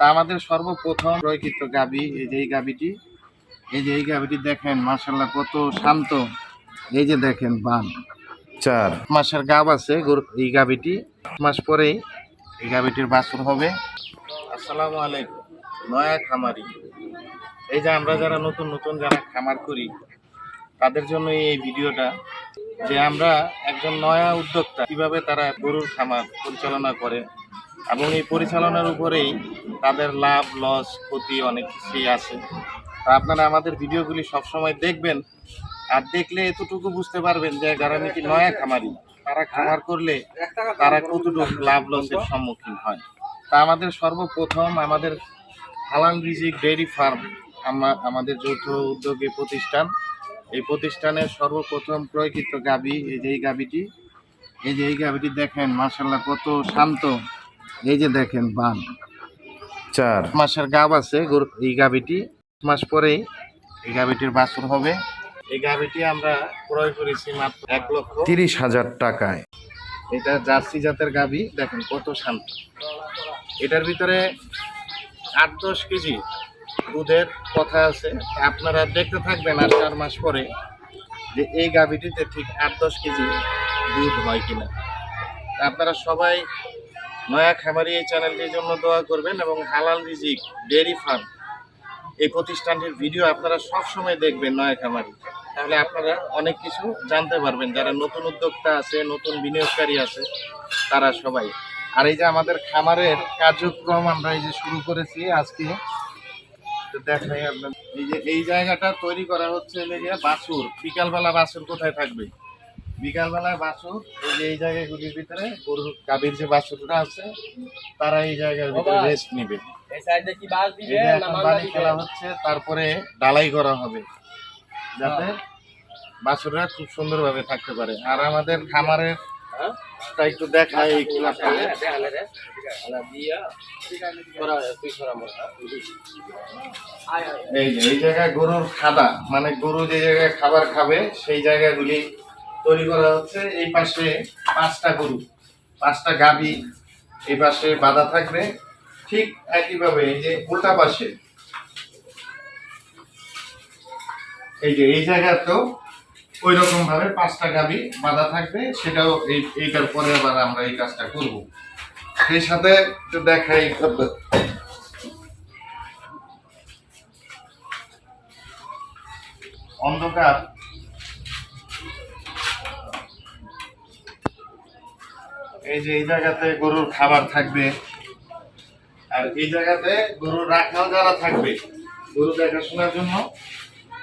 তা আমাদের সর্বপ্রথম প্রকৃত গাবি এই যে এই গাবিটি। এই যে এই গাবিটি দেখেন মার্শাল্লাহ কত শান্ত। এই যে দেখেন বান। চার। মাসের গাব আছে গরু- এই গাবিটি। মাস পরেই এই গাবিটির বাছুর হবে। আসসালামু আলাইকুম। নয়া খামারি। এই যে আমরা যারা নতুন নতুন যারা খামার করি তাদের জন্য এই ভিডিওটা যে আমরা একজন নয়া উদ্যোক্তা কীভাবে তারা গরুর খামার পরিচালনা করে এবং এই পরিচালনার উপরেই তাদের লাভ, লস, ক্ষতি অনেক কিছুই আছে। তা আপনারা আমাদের ভিডিওগুলি সবসময় দেখবেন। আর দেখলে এতটুকু বুঝতে পারবেন যে যারা নাকি নয়া খামারি, তারা খামার করলে তারা কতটুকু লাভ লসের সম্মুখীন হয়। তা আমাদের সর্বপ্রথম আমাদের হালাল রিজিক ডেয়ারি ফার্ম আমাদের যৌথ উদ্যোগে প্রতিষ্ঠান। এই প্রতিষ্ঠানের সর্বপ্রথম ক্রয়কৃত গাবি, এই যে এই গাবিটি, এই যে এই গাবিটি দেখেন মার্শাল্লাহ কত শান্ত। এই যে দেখেন বান। চার। মাসের গাব আছে এই গাবিটি মাস পরেই এই গাবিটির বাছুর হবে। এই গাবিটি আমরা ক্রয় করেছি মাত্র এক লক্ষ। তিরিশ হাজার টাকায়। এটা জার্সি জাতের গাবি দেখেন কত শান্ত। এটার ভিতরে আট দশ কেজি দুধের কথা আছে। আপনারা দেখতে থাকবেন আর চার মাস পরে যে এই গাভিটিতে ঠিক আট দশ কেজি দুধ হয় কিনা। আপনারা সবাই নয়া খামারি এই চ্যানেলটির জন্য দোয়া করবেন এবং হালাল রিজিক ডেয়ারি ফার্ম এই প্রতিষ্ঠানটির ভিডিও আপনারা সব সময় দেখবেন নয়া খামারি। তাহলে আপনারা অনেক কিছু জানতে পারবেন। যারা নতুন উদ্যোক্তা আছে, নতুন বিনিয়োগকারী আছে, তারা সবাই। আর এই যে আমাদের খামারের কার্যক্রম আমরা এই যে শুরু করেছি আজকে দেখাই আপনার এই যে এই জায়গাটা তৈরি করা হচ্ছে বাছুর। বিকালবেলা বাছুর কোথায় থাকবে? বিকালবেলা বাছুর এই যে এই জায়গাগুলির ভিতরে গরুর গাভীর যে বাছুরটা আছে তারা এই জায়গার ভিতরে রেস্ট নেবে। বাড়ি খেলা হচ্ছে তারপরে ডালাই করা হবে যাতে বাছুররা খুব সুন্দরভাবে থাকতে পারে। আর আমাদের খামারের হ্যাঁ? একটু দেখায় এই হ্যাঁ, হয়, হ্যাঁ? এই জায়গায় গরুর খাদা মানে গরু যে জায়গায় খাবার খাবে সেই জায়গাগুলি তৈরি করা হচ্ছে। এই পাশে পাঁচটা গরু, পাঁচটা গাবি এই পাশে বাঁধা থাকবে। ঠিক একইভাবে এই যে উল্টা পাশে, এই যে এই জায়গাতেও ওই রকম ভাবে পাঁচটা গাবি বাঁধা থাকবে। সেটাও এই, এইটার পরে আবার আমরা এই কাজটা করব। সেই সাথে একটু দেখাই অন্ধকার এই যে এই জায়গাতে গরুর খাবার থাকবে, আর এই জায়গাতে গরুর রাখাল যারা থাকবে, গরু দেখাশোনার জন্য,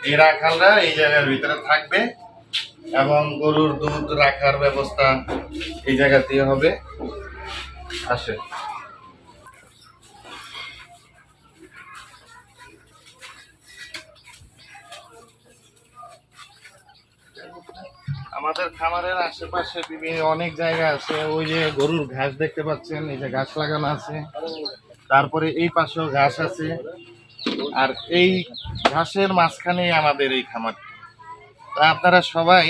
এই রাখালরা এই জায়গার ভিতরে থাকবে এবং গরুর দুধ রাখার ব্যবস্থা এই জায়গাতেই হবে। আসে খামারের আশেপাশে বিভিন্ন অনেক জায়গা আছে। ওই যে গরুর ঘাস দেখতে পাচ্ছেন, এই যে ঘাস লাগানো আছে। তারপরে এই পাশেও ঘাস আছে। আর এই ঘাসের মাঝখানেই আমাদের এই খামার তা আপনারা সবাই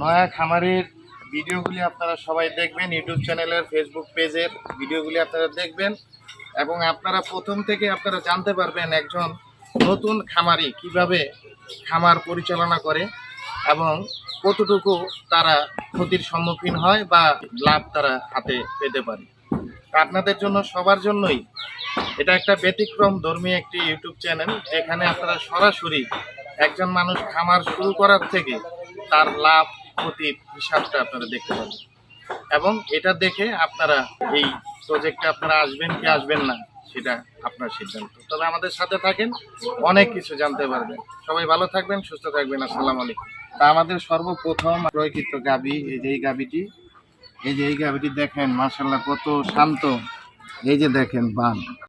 নয়া খামারের ভিডিওগুলি আপনারা সবাই দেখবেন, ইউটিউব চ্যানেলের, ফেসবুক পেজের ভিডিওগুলি আপনারা দেখবেন এবং আপনারা প্রথম থেকে আপনারা জানতে পারবেন একজন নতুন খামারি কীভাবে খামার পরিচালনা করে এবং কতটুকু তারা ক্ষতির সম্মুখীন হয় বা লাভ তারা হাতে পেতে পারে? আপনাদের জন্য, সবার জন্যই এটা একটা ব্যতিক্রম ধর্মী একটি ইউটিউব চ্যানেল, যেখানে আপনারা সরাসরি একজন মানুষ খামার শুরু করার থেকে তার লাভ, ক্ষতির হিসাবটা আপনারা দেখতে পাবেন। এবং এটা দেখে আপনারা এই প্রজেক্টে আপনারা আসবেন কি আসবেন না, সেটা আপনার সিদ্ধান্ত। তবে আমাদের সাথে থাকেন, অনেক কিছু জানতে পারবেন। সবাই ভালো থাকবেন, সুস্থ থাকবেন। আসসালামু আলাইকুম। তা আমাদের সর্বপ্রথম ক্রয়কৃত গাবি, এই যে এই গাবিটি, এই যে এই গাবিটি দেখেন মার্শাল্লাহ কত শান্ত। এই যে দেখেন, বান।